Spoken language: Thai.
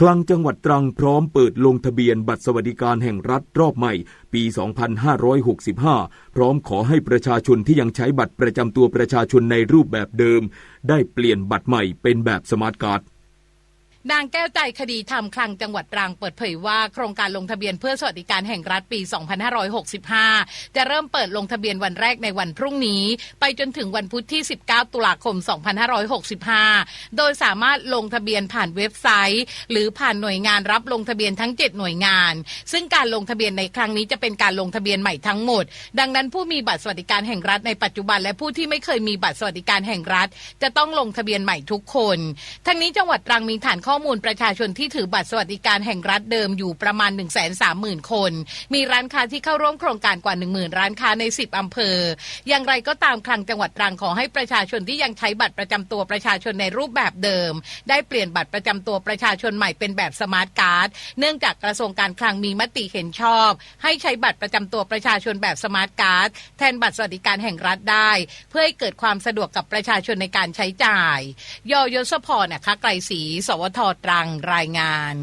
คลังจังหวัดตรังพร้อมเปิดลงทะเบียนบัตรสวัสดิการแห่งรัฐรอบใหม่ ปี 2565 พร้อมขอให้ประชาชนที่ยังใช้บัตรประจำตัวประชาชนในรูปแบบเดิม ได้เปลี่ยนบัตรใหม่เป็นแบบสมาร์ทการ์ด นางแก้วใจคดีธรรมคลังจังหวัดตรังเปิดเผยว่าโครงการลงทะเบียนเพื่อสวัสดิการแห่งรัฐปี 2565 จะเริ่มเปิดลงทะเบียนวันแรกในวันพรุ่งนี้ ไปจนถึงวันพุธที่ 19 ตุลาคม 2565 โดยสามารถลงทะเบียนผ่านเว็บไซต์ หรือผ่านหน่วยงานรับลงทะเบียนทั้ง 7 หน่วยงาน ซึ่งการลงทะเบียนในครั้งนี้จะเป็นการลงทะเบียนใหม่ทั้งหมด ดังนั้นผู้มีบัตรสวัสดิการแห่งรัฐในปัจจุบัน และผู้ที่ไม่เคยมีบัตรสวัสดิการแห่งรัฐ จะต้องลงทะเบียนใหม่ทุกคน ทั้งนี้จังหวัดตรังมีฐานข้ออมูลประชาชนที่ถือบัตรสวัสดิการแห่งรัฐเดิมอยู่ประมาณ 1 3 0 0 0 0 คน มีร้านค้าที่เข้าร่วมโครงการกว่า 10,000 ร้านค้าใน 10 อำเภอ อย่างไรก็ตามคลังจังหวัดตรังขอให้ประชาชนที่ยังใช้บัตรประจำตัวประชาชนในรูปแบบเดิม ได้เปลี่ยนบัตรประจำตัวประชาชนใหม่เป็นแบบสมาร์ทการ์ด เนื่องจากกระทรวงการคลังมีมติเห็นชอบ ให้ใช้บัตรประจำตัวประชาชนแบบสมาร์ทการ์ดแทนบัตรสวัสดิการแห่งรัฐได้ เพื่อให้เกิดความสะดวกกับประชาชนในการใช้จ่ายยอยศพรนะคะไกรศรีสวทตรังรายงาน